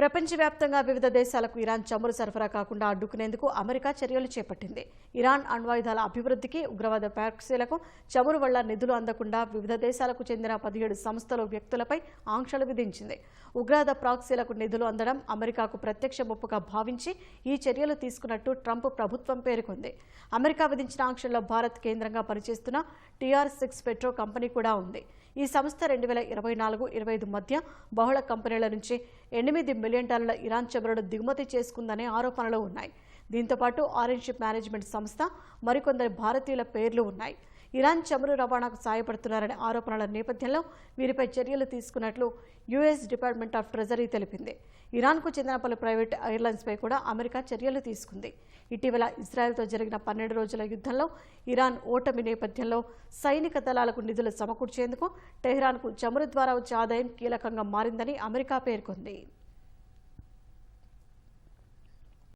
ప్రపంచవ్యాప్తంగా వివిధ దేశాలకు ఇరాన్ చమురు సరఫరా కాకుండా అడ్డుకునేందుకు అమెరికా చర్యలు చేపట్టింది. ఇరాన్ అణ్వాయుధాల అభివృద్ధికి ఉగ్రవాద ప్యాక్సీలకు చమురు వల్ల నిధులు అందకుండా వివిధ దేశాలకు చెందిన పదిహేడు సంస్థలు వ్యక్తులపై ఆంక్షలు విధించింది. ఉగ్రవాద ప్రాక్సీలకు నిధులు అందడం అమెరికాకు ప్రత్యక్ష ముప్పుగా భావించి ఈ చర్యలు తీసుకున్నట్టు ట్రంప్ ప్రభుత్వం పేర్కొంది. అమెరికా విధించిన ఆంక్షల్లో భారత్ కేంద్రంగా పనిచేస్తున్న టీఆర్ సిక్స్ పెట్రో కంపెనీ కూడా ఉంది. ఈ సంస్థ రెండు వేల ఇరవై నాలుగు ఇరవై ఐదు మధ్య బహుళ కంపెనీల నుంచి ఎనిమిది మిలియన్ డాలర్ల ఇరాన్ చమురును దిగుమతి చేసుకుందనే ఆరోపణలు ఉన్నాయి. దీంతోపాటు ఆరెంజ్ షిప్ మేనేజ్మెంట్ సంస్థ మరికొందరు భారతీయుల పేర్లు ఉన్నాయి. ఇరాన్ చమురు రవాణాకు సాయపడుతున్నారనే ఆరోపణల నేపథ్యంలో వీరిపై చర్యలు తీసుకున్నట్లు యుఎస్ డిపార్ట్మెంట్ ఆఫ్ ట్రెజరీ తెలిపింది. ఇరాన్కు చెందిన పలు ప్రైవేట్ ఎయిర్లైన్స్పై కూడా అమెరికా చర్యలు తీసుకుంది. ఇటీవల ఇజ్రాయెల్తో జరిగిన పన్నెండు రోజుల యుద్ధంలో ఇరాన్ ఓటమి నేపథ్యంలో సైనిక దళాలకు నిధులు సమకూర్చేందుకు టెహ్రాన్కు చమురు ద్వారా వచ్చే ఆదాయం కీలకంగా మారిందని అమెరికా పేర్కొంది.